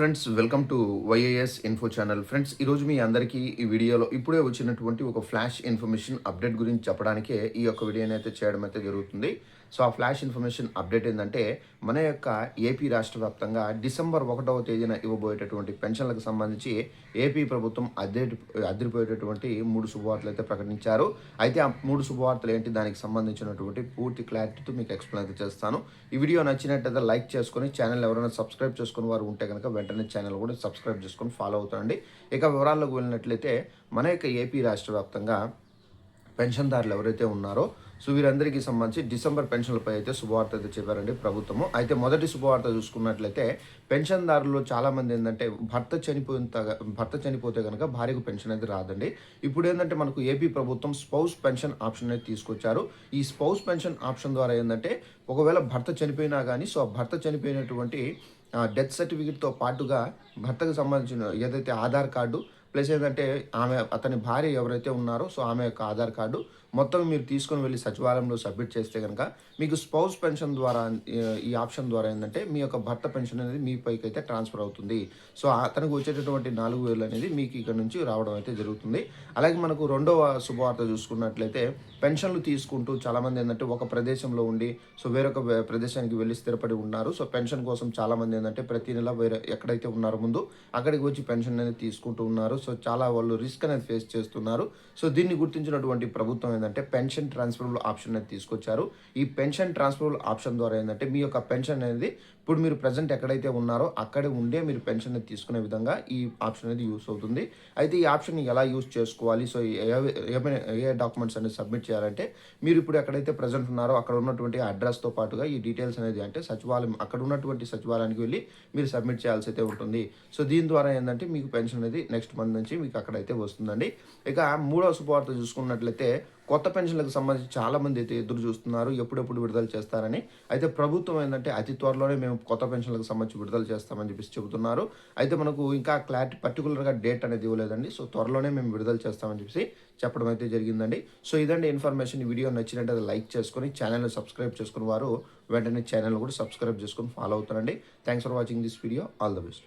Friends welcome to YAS info channel friends ఈరోజు మీ అందరికీ ఈ వీడియోలో ఇప్పుడే వచ్చినటువంటి ఒక ఫ్లాష్ ఇన్ఫర్మేషన్ అప్డేట్ గురించి చెప్పడానికే ఈ యొక్క వీడియోని అయితే చేయడం అయితే జరుగుతుంది. సో ఆ ఫ్లాష్ ఇన్ఫర్మేషన్ అప్డేట్ ఏంటంటే మన యొక్క ఏపీ రాష్ట్ర వ్యాప్తంగా డిసెంబర్ ఒకటవ తేదీన ఇవ్వబోయేటటువంటి పెన్షన్లకు సంబంధించి ఏపీ ప్రభుత్వం అదే అదిరిపోయేటటువంటి మూడు శుభవార్తలు అయితే ప్రకటించారు. అయితే ఆ మూడు శుభవార్తలు ఏంటి? దానికి సంబంధించినటువంటి పూర్తి క్లారిటీతో మీకు ఎక్స్ప్లెయిన్ అయితే చేస్తాను. ఈ వీడియో నచ్చినట్టయితే లైక్ చేసుకొని ఛానల్ ఎవరైనా సబ్స్క్రైబ్ చేసుకుని వారు ఉంటే కనుక వెంటనే ఛానల్ కూడా సబ్స్క్రైబ్ చేసుకొని ఫాలో అవుతాండి ఇక వివరాల్లోకి వెళ్ళినట్లయితే మన యొక్క ఏపీ రాష్ట్ర వ్యాప్తంగా పెన్షన్దారులు ఎవరైతే ఉన్నారో సో వీరందరికీ సంబంధించి డిసెంబర్ పెన్షన్లపై అయితే శుభవార్త అయితే చెప్పారండి ప్రభుత్వము. అయితే మొదటి శుభవార్త చూసుకున్నట్లయితే పెన్షన్దారులు చాలామంది ఏంటంటే భర్త చనిపోయిన భర్త చనిపోతే కనుక భార్యకు పెన్షన్ అయితే రాదండి. ఇప్పుడు ఏంటంటే మనకు ఏపీ ప్రభుత్వం స్పౌస్ పెన్షన్ ఆప్షన్ అయితే తీసుకొచ్చారు. ఈ స్పౌస్ పెన్షన్ ఆప్షన్ ద్వారా ఏంటంటే ఒకవేళ భర్త చనిపోయినా కానీ సో ఆ భర్త చనిపోయినటువంటి డెత్ సర్టిఫికేట్తో పాటుగా భర్తకు సంబంధించిన ఏదైతే ఆధార్ కార్డు ప్లస్ ఏంటంటే ఆమె అతని భార్య ఎవరైతే ఉన్నారో సో ఆమె యొక్క ఆధార్ కార్డు మొత్తం మీరు తీసుకొని వెళ్ళి సచివాలయంలో సబ్మిట్ చేస్తే కనుక మీకు స్పౌస్ పెన్షన్ ద్వారా ఈ ఆప్షన్ ద్వారా ఏంటంటే మీ యొక్క భర్త పెన్షన్ అనేది మీ పైకి అయితే ట్రాన్స్ఫర్ అవుతుంది. సో అతనికి వచ్చేటటువంటి నాలుగు వేలు అనేది మీకు ఇక్కడ నుంచి రావడం అయితే జరుగుతుంది. అలాగే మనకు రెండవ శుభవార్త చూసుకున్నట్లయితే పెన్షన్లు తీసుకుంటూ చాలామంది ఏంటంటే ఒక ప్రదేశంలో ఉండి సో వేరొక ప్రదేశానికి వెళ్ళి స్థిరపడి ఉన్నారు. సో పెన్షన్ కోసం చాలామంది ఏంటంటే ప్రతి నెల వేరే ఎక్కడైతే ఉన్నారో ముందు అక్కడికి వచ్చి పెన్షన్ అనేది తీసుకుంటూ ఉన్నారు. సో చాలా వాళ్ళు రిస్క్ అనేది ఫేస్ చేస్తున్నారు. సో దీన్ని గుర్తించినటువంటి ప్రభుత్వం ఏంటంటే పెన్షన్ ట్రాన్స్ఫరబుల్ ఆప్షన్ అనేది తీసుకొచ్చారు. ఈ పెన్షన్ ట్రాన్స్ఫరబుల్ ఆప్షన్ ద్వారా ఏంటంటే మీ యొక్క పెన్షన్ అనేది ఇప్పుడు మీరు ప్రజెంట్ ఎక్కడైతే ఉన్నారో అక్కడే ఉండే మీరు పెన్షన్ అనేది తీసుకునే విధంగా ఈ ఆప్షన్ అనేది యూస్ అవుతుంది. అయితే ఈ ఆప్షన్ ఎలా యూస్ చేసుకోవాలి? సో ఏమైనా ఏ డాక్యుమెంట్స్ అనేది సబ్మిట్ చేయాలంటే మీరు ఇప్పుడు ఎక్కడైతే ప్రజెంట్ ఉన్నారో అక్కడ ఉన్నటువంటి అడ్రస్తో పాటుగా ఈ డీటెయిల్స్ అనేది అంటే సచివాలయం అక్కడ ఉన్నటువంటి సచివాలయానికి వెళ్ళి మీరు సబ్మిట్ చేయాల్సి అయితే ఉంటుంది. సో దీని ద్వారా ఏంటంటే మీకు పెన్షన్ అనేది నెక్స్ట్ మంత్ నుంచి మీకు అక్కడైతే వస్తుందండి. ఇక మూడవ శుభవార్త చూసుకున్నట్లయితే కొత్త పెన్షన్లకు సంబంధించి చాలామంది అయితే ఎదురు చూస్తున్నారు ఎప్పుడెప్పుడు విడుదల చేస్తారని. అయితే ప్రభుత్వం ఏంటంటే అతి త్వరలోనే మేము కొత్త పెన్షన్లకు సంబంధించి విడుదల చేస్తామని చెప్పేసి చెబుతున్నారు. అయితే మనకు ఇంకా క్లారిటీ పర్టికులర్గా డేట్ అనేది ఇవ్వలేదండి. సో త్వరలోనే మేము విడుదల చేస్తామని చెప్పేసి చెప్పడం అయితే జరిగిందండి. సో ఇదండి ఇన్ఫర్మేషన్. వీడియో నచ్చినట్టు లైక్ చేసుకొని ఛానల్ని సబ్స్క్రైబ్ చేసుకుని వారు వెంటనే ఛానల్ కూడా సబ్స్క్రైబ్ చేసుకొని ఫాలో అవుతారండి. Thanks for watching this video. All the best.